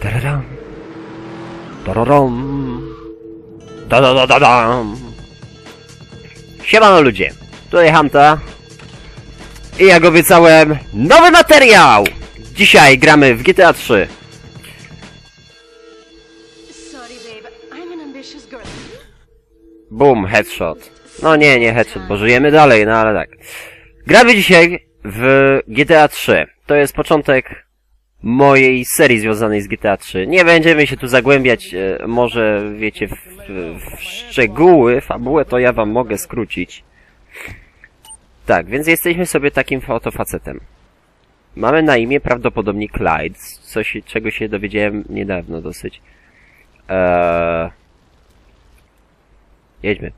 Tararam. Tararam. Da da da da dam. Siemano ludzie, tutaj Hanta. I jak obiecałem, nowy materiał! Dzisiaj gramy w GTA 3. Sorry, babe. I'm an ambitious girl. Boom, headshot. No nie, nie headshot, bo żyjemy dalej, no ale tak. Gramy dzisiaj w GTA 3. To jest początek mojej serii związanej z GTA 3. Nie będziemy się tu zagłębiać, e, może wiecie, w, w szczegóły, fabułę to ja wam mogę skrócić. Tak, więc jesteśmy sobie takim fotofacetem. Mamy na imię prawdopodobnie Clyde, coś, czego się dowiedziałem niedawno dosyć. Eee... Jedźmy.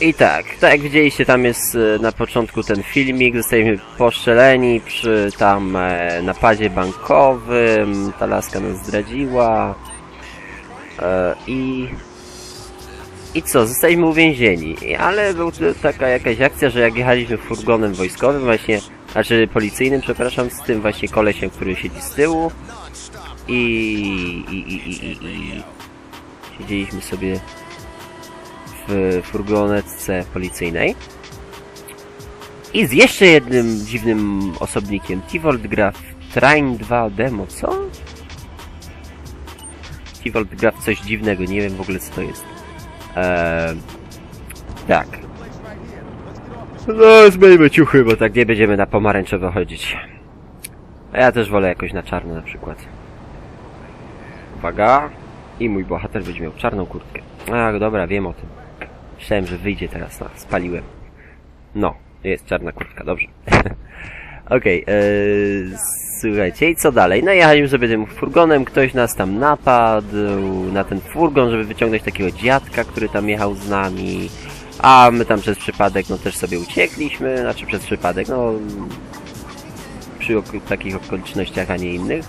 I tak, tak jak widzieliście, tam jest e, na początku ten filmik, zostaliśmy poszczeleni przy tam e, napadzie bankowym, ta laska nas zdradziła e, i... I co, zostaliśmy uwięzieni, ale była taka jakaś akcja, że jak jechaliśmy furgonem wojskowym właśnie, znaczy policyjnym, przepraszam, z tym właśnie kolesiem, który siedzi z tyłu i... i, i, i, i, i siedzieliśmy sobie w furgonetce policyjnej. I z jeszcze jednym dziwnym osobnikiem. Tivolt gra w Train 2 demo, co? Tivolt gra w coś dziwnego, nie wiem w ogóle co to jest. Eee, tak. No, zmieńmy ciuchy, bo tak nie będziemy na pomarańczowo chodzić. A ja też wolę jakoś na czarno na przykład. Uwaga. I mój bohater będzie miał czarną kurtkę. A, dobra, wiem o tym. Myślałem, że wyjdzie teraz, no, spaliłem. No, jest czarna kurtka, dobrze. Okej, okay, słuchajcie, i co dalej? No jechaliśmy sobie tym furgonem, ktoś nas tam napadł na ten furgon, żeby wyciągnąć takiego dziadka, który tam jechał z nami. A my tam przez przypadek, no też sobie uciekliśmy, znaczy przez przypadek, no przy ok takich okolicznościach, a nie innych.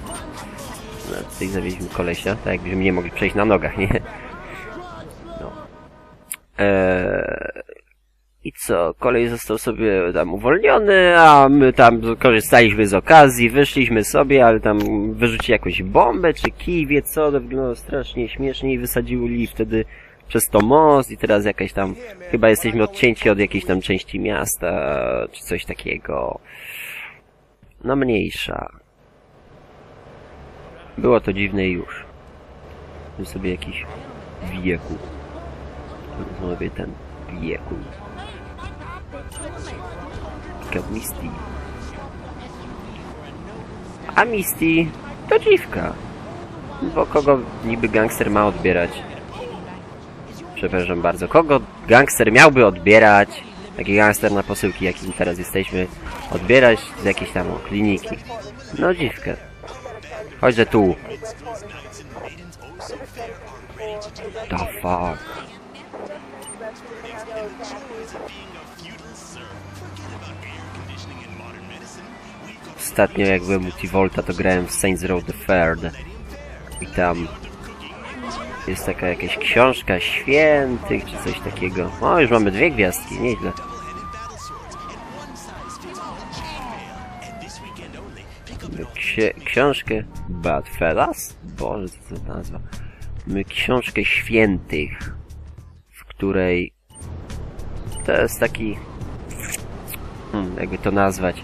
No, tutaj zawieźliśmy kolesia, tak jakbyśmy nie mogli przejść na nogach, nie? No. Eee, I co? Kolej został sobie tam uwolniony, a my tam korzystaliśmy z okazji, wyszliśmy sobie, ale tam wyrzucili jakąś bombę czy kij, wie co, to wyglądało strasznie śmiesznie i wysadziły wtedy przez to most i teraz jakaś tam, chyba jesteśmy odcięci od jakiejś tam części miasta, czy coś takiego. No mniejsza. Było to dziwne już. Tu sobie jakiś wieku. Mówię ten wieku. Taka Misty. A Misty to dziwka. Bo kogo niby gangster ma odbierać? Przepraszam bardzo. Kogo gangster miałby odbierać? Taki gangster na posyłki, jakim teraz jesteśmy. Odbierać z jakiejś tam kliniki. No dziwkę. Chodźże tu. The fuck? Ostatnio jak byłem Multivolta to grałem w Saints Row the Third. I tam jest taka jakaś książka świętych czy coś takiego. O, już mamy dwie gwiazdki, nieźle. Ksi książkę Bad Fellas? Boże, co to nazwa? Mamy książkę świętych, w której to jest taki hmm, jakby to nazwać.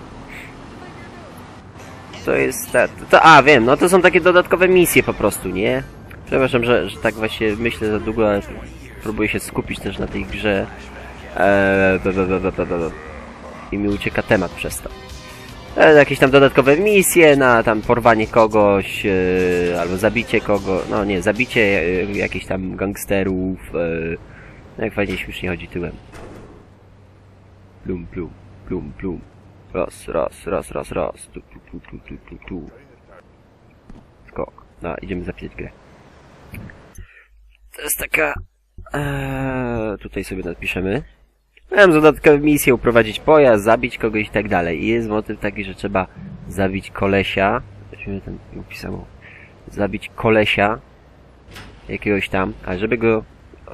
To jest ta, to, a wiem, no to są takie dodatkowe misje po prostu, nie? Przepraszam, że, że tak właśnie myślę za długo, ale próbuję się skupić też na tej grze. Eee, i mi ucieka temat przez to. E, jakieś tam dodatkowe misje na tam porwanie kogoś, e, albo zabicie kogo, no nie, zabicie e, jakichś tam gangsterów, e, jak fajnie śmiesznie chodzi tyłem. Plum, plum, plum, plum. Raz, raz, raz, raz, raz. Tu, tu, tu, tu, tu, tu, tu. Skok. No, idziemy zapisać grę. To jest taka... Eee, tutaj sobie napiszemy. Miałem dodatkowe misje, uprowadzić pojazd, zabić kogoś i tak dalej. I jest motyw taki, że trzeba zabić kolesia. Weźmy ten. Zabić kolesia. Jakiegoś tam. A żeby go...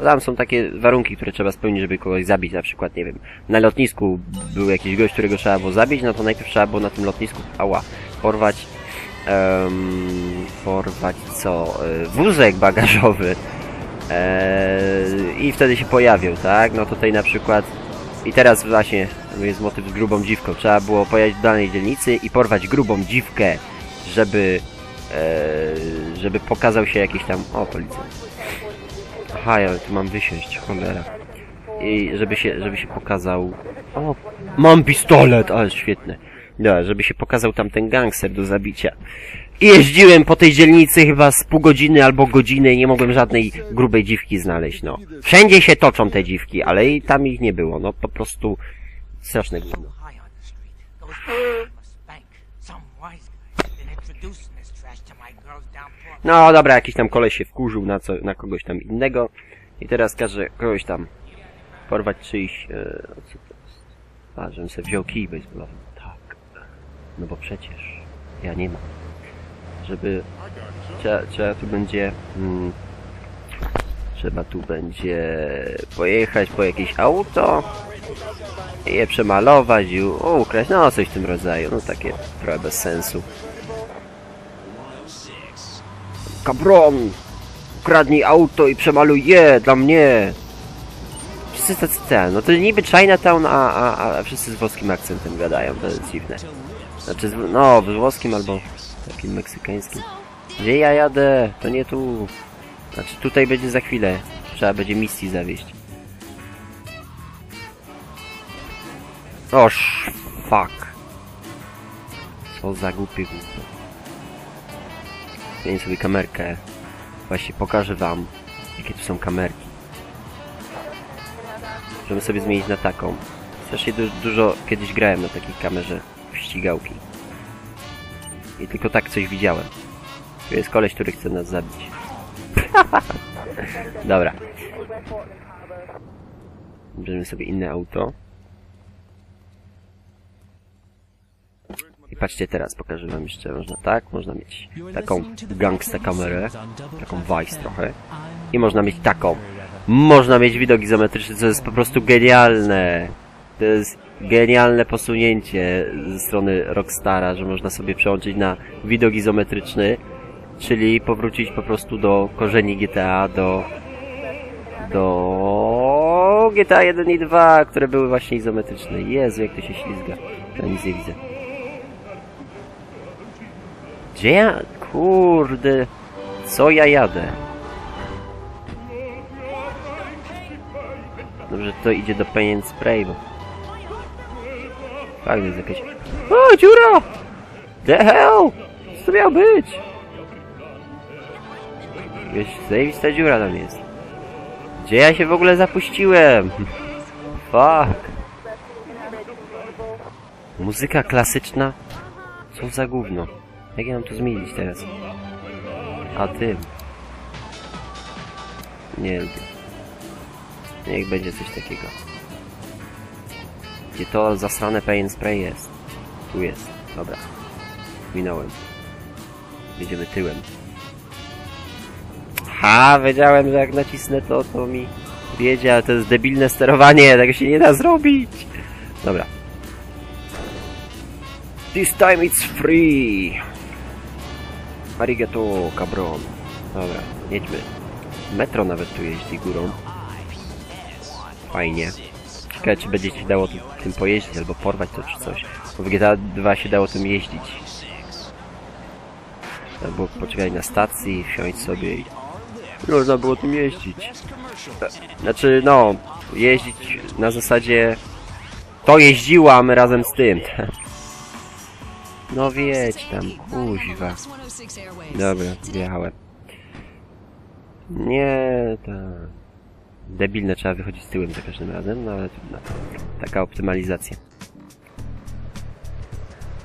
Tam są takie warunki, które trzeba spełnić, żeby kogoś zabić. Na przykład, nie wiem, na lotnisku był jakiś gość, którego trzeba było zabić, no to najpierw trzeba było na tym lotnisku, ała, porwać em, porwać co? E, Wózek bagażowy. Eee, I wtedy się pojawił, tak? No tutaj na przykład i teraz właśnie jest motyw z grubą dziwką. Trzeba było pojechać do danej dzielnicy i porwać grubą dziwkę, żeby e, żeby pokazał się jakiś tam... O, policja. Aha, ja tu mam wysiąść, cholera. I żeby się, żeby się pokazał... O, mam pistolet, ale świetne. Dobra, żeby się pokazał tam ten gangster do zabicia. I jeździłem po tej dzielnicy chyba z pół godziny albo godziny i nie mogłem żadnej grubej dziwki znaleźć, no. Wszędzie się toczą te dziwki, ale i tam ich nie było, no po prostu straszne gówno. No dobra, jakiś tam koleś się wkurzył na, co, na kogoś tam innego i teraz każe kogoś tam porwać czyjś... E, o co to jest? A, żebym sobie wziął kij baseballowy. Tak. No bo przecież ja nie mam. Żeby... Trzeba, trzeba tu będzie... Mm, trzeba tu będzie pojechać po jakieś auto i je przemalować i ukraść, no coś w tym rodzaju. No takie trochę bez sensu. Cabron! Ukradnij auto i przemaluj je dla mnie! Wszyscy tacy ten, no to niby Chinatown, a, a, a wszyscy z włoskim akcentem gadają, to jest dziwne. Znaczy, no, włoskim albo takim meksykańskim. Gdzie ja jadę? To nie tu. Znaczy, tutaj będzie za chwilę. Trzeba będzie misji zawieść. Oż, fuck. Co za głupie głupie. Zmienię sobie kamerkę. Właśnie pokażę wam, jakie tu są kamerki. Możemy sobie zmienić na taką. Strasznie du dużo kiedyś grałem na takiej kamerze w ścigałki. I tylko tak coś widziałem. Tu jest koleś, który chce nas zabić. Dobra. Bierzemy sobie inne auto. I patrzcie teraz, pokażę wam jeszcze, można tak, można mieć taką gangsta kamerę, taką vice trochę. I można mieć taką. Można mieć widok izometryczny, co jest po prostu genialne. To jest genialne posunięcie ze strony Rockstara, że można sobie przełączyć na widok izometryczny, czyli powrócić po prostu do korzeni GTA, do do GTA 1 i 2, które były właśnie izometryczne. Jezu, jak to się ślizga. Ja nic nie widzę. Gdzie ja? Kurde. Co ja jadę? Dobrze, to idzie do Paint and Spray, bo... To jest jakaś... O, dziura! The hell! Co to miało być? Jakaś zajebista dziura tam jest. Gdzie ja się w ogóle zapuściłem? Fuck. Muzyka klasyczna? Co za gówno? Jak ja mam to zmienić teraz? A tym. Nie lubię. Niech będzie coś takiego. Gdzie to zasrane paint spray jest? Tu jest. Dobra. Minąłem. Jedziemy tyłem. Ha, wiedziałem, że jak nacisnę to, to mi wiedzie, ale to jest debilne sterowanie, tego się nie da zrobić. Dobra. This time it's free. Arigato, cabron. Dobra, jedźmy. Metro nawet tu jeździ górą. Fajnie. Ciekawe, czy będzie ci dało tym pojeździć, albo porwać to, czy coś. Bo w GTA 2 się dało tym jeździć. Trzeba było poczekać na stacji, wsiąść sobie i... Można było tym jeździć. Znaczy, no, jeździć na zasadzie... To jeździłam razem z tym. No wiedź tam, kuźwa. Dobra, wjechałem. Nie, tak. Debilne, trzeba wychodzić z tyłem za każdym razem, no ale trudno. Taka optymalizacja.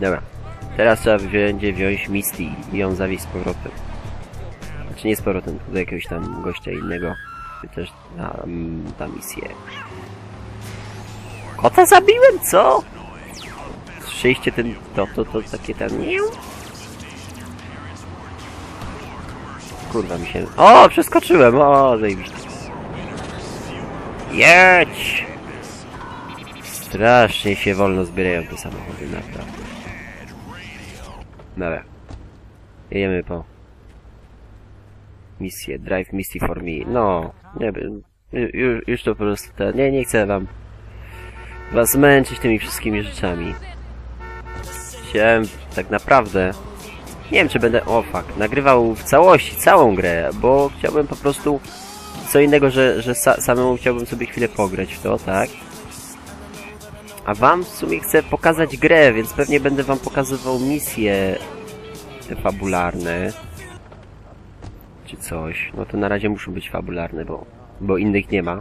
Dobra. Teraz trzeba będzie wziąć Misty i ją zawieźć z powrotem. Znaczy nie z powrotem, tylko do jakiegoś tam gościa innego. Też na mm, ta misję. Kota zabiłem, co? Słyszeliście ten, to, to, to, takie tam... Kurwa mi się... O, przeskoczyłem, o, zajebiście. Jedź! Strasznie się wolno zbierają te samochody, naprawdę. Dobra. Jedziemy po misję. Drive Misty for me. No, nie wiem. Już, już to po prostu te... Nie, nie chcę wam was męczyć tymi wszystkimi rzeczami. Chciałem tak naprawdę... Nie wiem, czy będę... O, fuck. Nagrywał w całości, całą grę, bo chciałbym po prostu... Co innego, że, że sa samemu chciałbym sobie chwilę pograć w to, tak? A wam w sumie chcę pokazać grę, więc pewnie będę wam pokazywał misje te fabularne. Czy coś. No to na razie muszą być fabularne, bo, bo innych nie ma.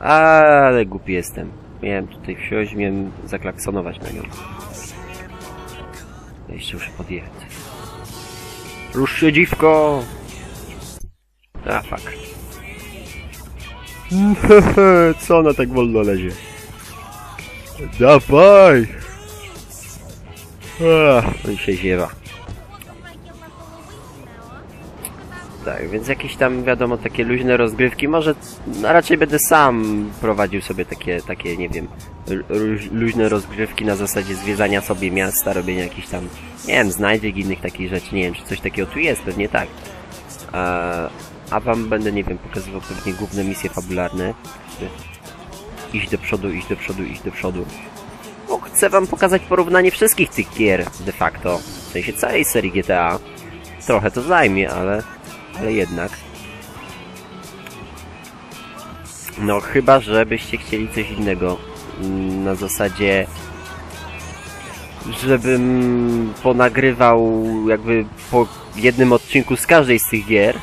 Ale głupi jestem. Miałem tutaj wsiąść, miałem zaklaksonować na nią. Jeszcze muszę podjechać. Rusz się dziwko! A fuck. Co ona tak wolno lezie? Dawaj! Ach, on się ziewa. Tak, więc jakieś tam, wiadomo, takie luźne rozgrywki. Może no, raczej będę sam prowadził sobie takie, takie nie wiem, lu- luźne rozgrywki na zasadzie zwiedzania sobie miasta, robienia jakichś tam, nie wiem, znajdziek innych takich rzeczy. Nie wiem, czy coś takiego tu jest, pewnie tak. A, a wam będę, nie wiem, pokazywał pewnie główne misje fabularne. Iść do przodu, iść do przodu, iść do przodu. Bo chcę wam pokazać porównanie wszystkich tych gier, de facto. W sensie całej serii GTA. Trochę to zajmie, ale, ale jednak. No chyba, żebyście chcieli coś innego. Mm, Na zasadzie żebym ponagrywał jakby po jednym odcinku z każdej z tych gier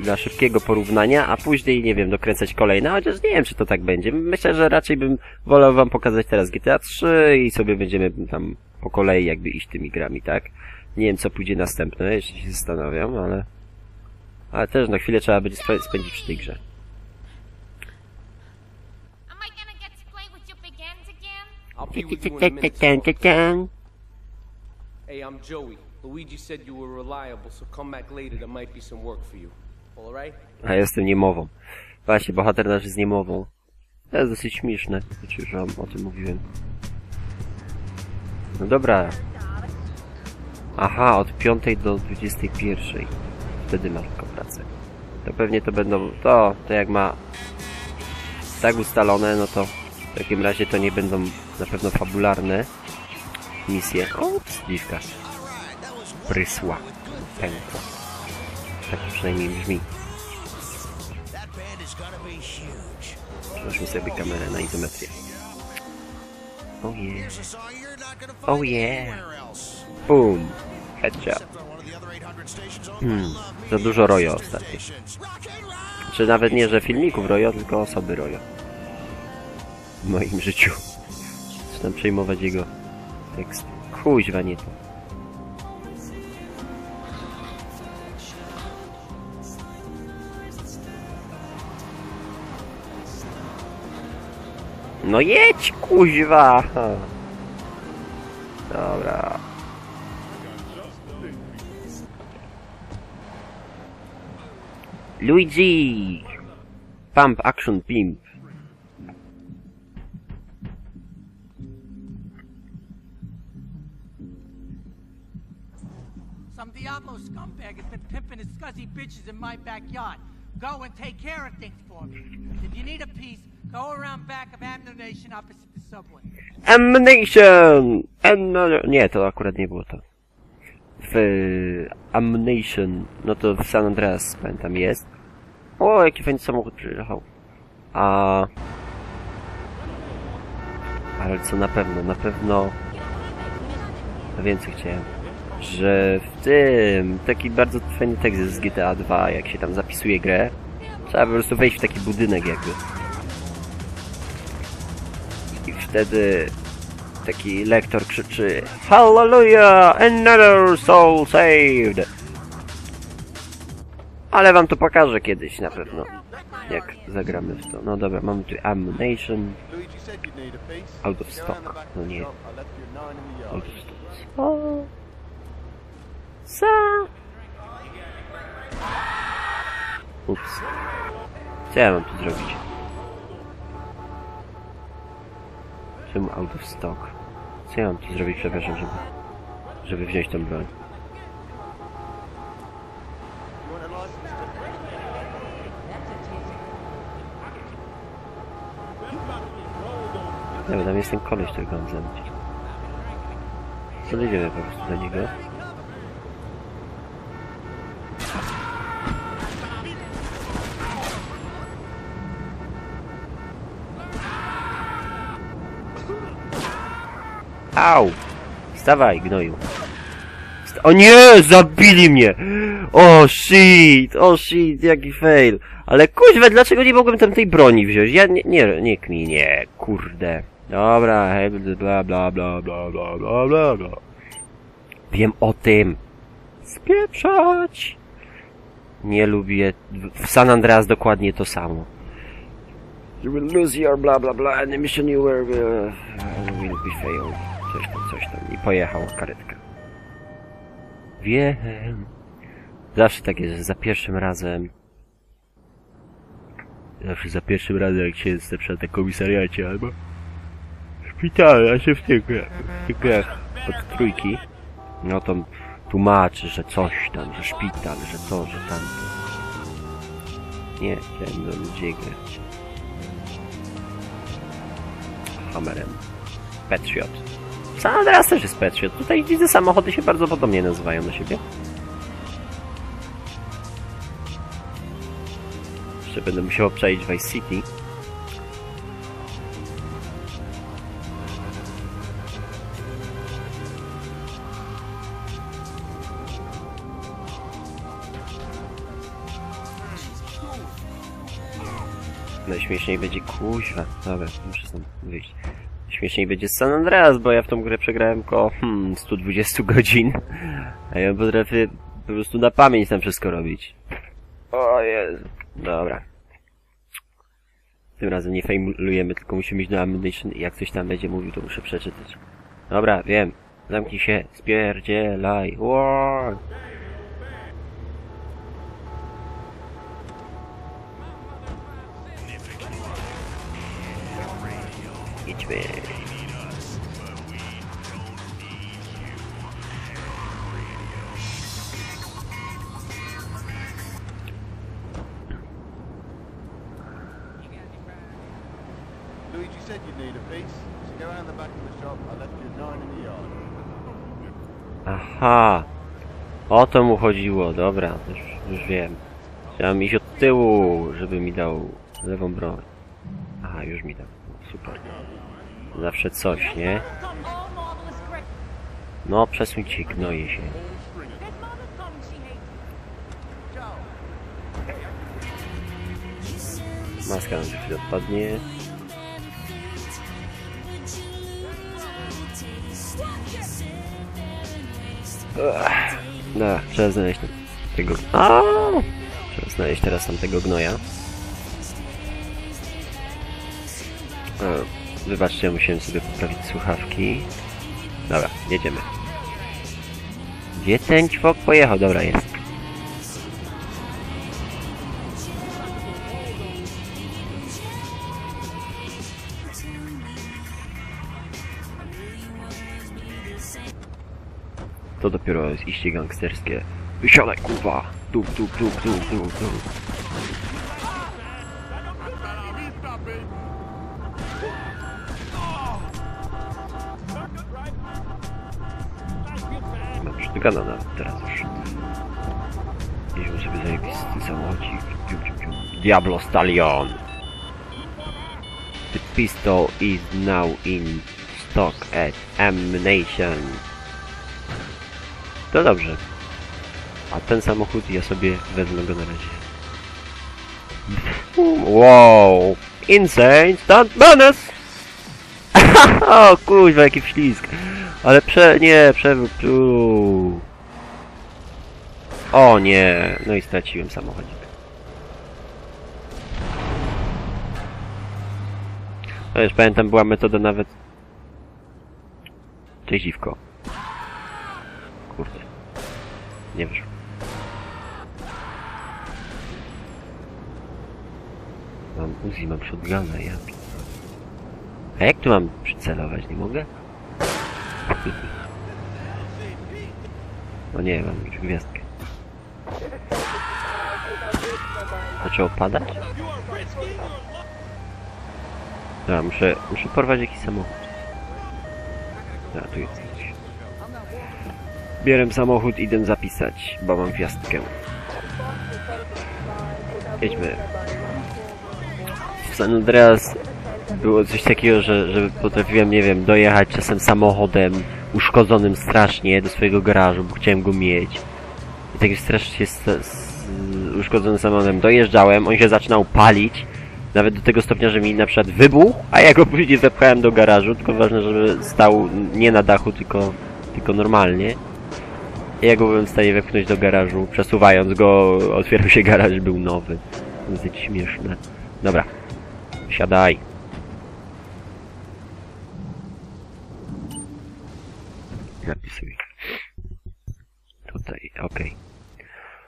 dla szybkiego porównania, a później, nie wiem, dokręcać kolejne, chociaż nie wiem, czy to tak będzie. Myślę, że raczej bym wolał wam pokazać teraz GTA 3 i sobie będziemy tam po kolei jakby iść tymi grami, tak? Nie wiem, co pójdzie następne, jeszcze się zastanawiam, ale... Ale też na chwilę trzeba będzie spędzić przy tej grze. Hey, I'm Joey. Luigi said you were reliable, so come back later. There might be some work for you. All right? A ja jestem niemową. Właśnie, bohater nasz jest niemową. To jest dosyć śmieszne, znaczy, że o tym mówiłem. No dobra. Aha, od 5 do 21. Wtedy masz tylko pracę. To pewnie to będą... To, to jak ma... Tak ustalone, no to w takim razie to nie będą na pewno fabularne misje. Ups, dziwka. Prysła. Pękła. Tak przynajmniej brzmi. Przełóżmy sobie kamerę na izometrię. Oh yeah. Oh yeah. Boom. Headshot. Hmm. Za dużo rojo ostatnio. Czy nawet nie, że filmików rojo, tylko osoby rojo. W moim życiu. Zaczynam przejmować jego tekst. Kuźwa nie to. No jedź, kuźwa! Dobra. Luigi! Pump Action Pimp. Some Diablo scumbag has been pimping his scuzzy bitches in my backyard. Go and take care of things for me. If you need a piece, go around back of Ammunition opposite the subway. Ammunition! Ammo- Nie, to akurat nie było to. W Ammunition, no to w San Andreas, pamiętam, jest. O, jaki fajny samochód przyjechał. A... Ale co na pewno, na pewno... A więcej chciałem. Że w tym, taki bardzo fajny tekst z GTA 2, jak się tam zapisuje grę. Trzeba po prostu wejść w taki budynek jakby. I wtedy taki lektor krzyczy Hallelujah! Another soul saved! Ale wam to pokażę kiedyś na pewno. Jak zagramy w to. No dobra, mamy tu Ammunition. Out of stock. No nie. Out of stock. O! Co? Ups. Co ja mam tu zrobić? Czemu out of stock? Co ja mam tu zrobić, przepraszam, żeby... żeby wziąć tą broń. You want a license to Nie wiem, tam jest ten koleś, którego mam zabić. Podejdziemy po prostu do niego. Au! Wstawaj, gnoju. Wsta- o nie! Zabili mnie! O shit! O shit, jaki fail! Ale kuźwa, dlaczego nie mogłem tam tej broni wziąć? Ja nie, nie, nie nie, kurde. Dobra, hej, bla bla bla bla bla bla bla bla. Wiem o tym. Spieprzać! Nie lubię. W San Andreas dokładnie to samo. You will lose your bla bla bla and the mission you were uh, will be failed. Coś tam, coś tam. I pojechała karetka. Wiem. Zawsze tak jest, za pierwszym razem Zawsze za pierwszym razem, jak się jest na przykład na komisariacie albo w szpitalu, a się w tych grach, tych od trójki, no to tłumaczy, że coś tam, że szpital, że to, że tamto. Nie, chciałem do ludzi grać. Hammerem. Patriot. San Andreas też jest Patriot. Tutaj widzę samochody się bardzo podobnie nazywają do siebie. Jeszcze będę musiał przejść Vice City. Najśmieszniej będzie kuźwa. Dobra, muszę stąd wyjść. Śmieszniej będzie San Andreas, bo ja w tą grę przegrałem około hmm, 120 godzin. A ja potrafię po prostu na pamięć tam wszystko robić. O Jezu. Dobra. Tym razem nie fejmulujemy, tylko musimy iść do Ammunition i jak coś tam będzie mówił, to muszę przeczytać. Dobra, wiem. Zamknij się, spierdzielaj. Wow. Idźmy. Aha. O to mu chodziło, dobra, już, już wiem. Chciałem iść od tyłu, żeby mi dał lewą broń. Aha, już mi dał. Super. Zawsze coś, nie? No, przesuń ci, gnoje się. Maska nam chwilę odpadnie. Dobra, trzeba znaleźć tego... A! Trzeba znaleźć teraz tam tego gnoja. E, Wybaczcie, musiałem sobie poprawić słuchawki. Dobra, jedziemy. Gdzie ten ćwok pojechał? Dobra, jest. To dopiero jest iście gangsterskie. Wysiadaj, kurwa! Dup, dup, dup, dup, dup, dup. Dobrze, dogadam nawet teraz już. Jeździł sobie zajebisty samochodzik. Dzium. Diablo Stallion! The pistol is now in stock at Ammunition. To dobrze. A ten samochód ja sobie wezmę go na razie. Wow! Insane stunt bonus! o kuźwa, jaki wślizg. Ale prze... nie, przewrót tu. O nie, no i straciłem samochodzik. No już pamiętam, była metoda nawet... Cześć dziwko. Kurde. Nie wyszło. Mam Uzi, mam shotguna, ja... A jak tu mam przycelować? Nie mogę? No nie, mam już gwiazdkę. Zaczęło padać? Dobra, muszę, muszę porwać jakiś samochód. Dobra, tu jest. Bieram samochód, idę zapisać, bo mam gwiazdkę. Jedźmy. W San Andreas było coś takiego, że, że potrafiłem, nie wiem, dojechać czasem samochodem uszkodzonym strasznie do swojego garażu, bo chciałem go mieć. I tak już strasznie z, z uszkodzonym samochodem dojeżdżałem, on się zaczynał palić, nawet do tego stopnia, że mi na przykład wybuchł, a ja go później wepchałem do garażu, tylko ważne, żeby stał nie na dachu, tylko, tylko normalnie. Ja go byłem w stanie wepchnąć do garażu, przesuwając go, otwierał się garaż, był nowy. Dosyć śmieszne. Dobra, siadaj. Napisuj. Tutaj, okej.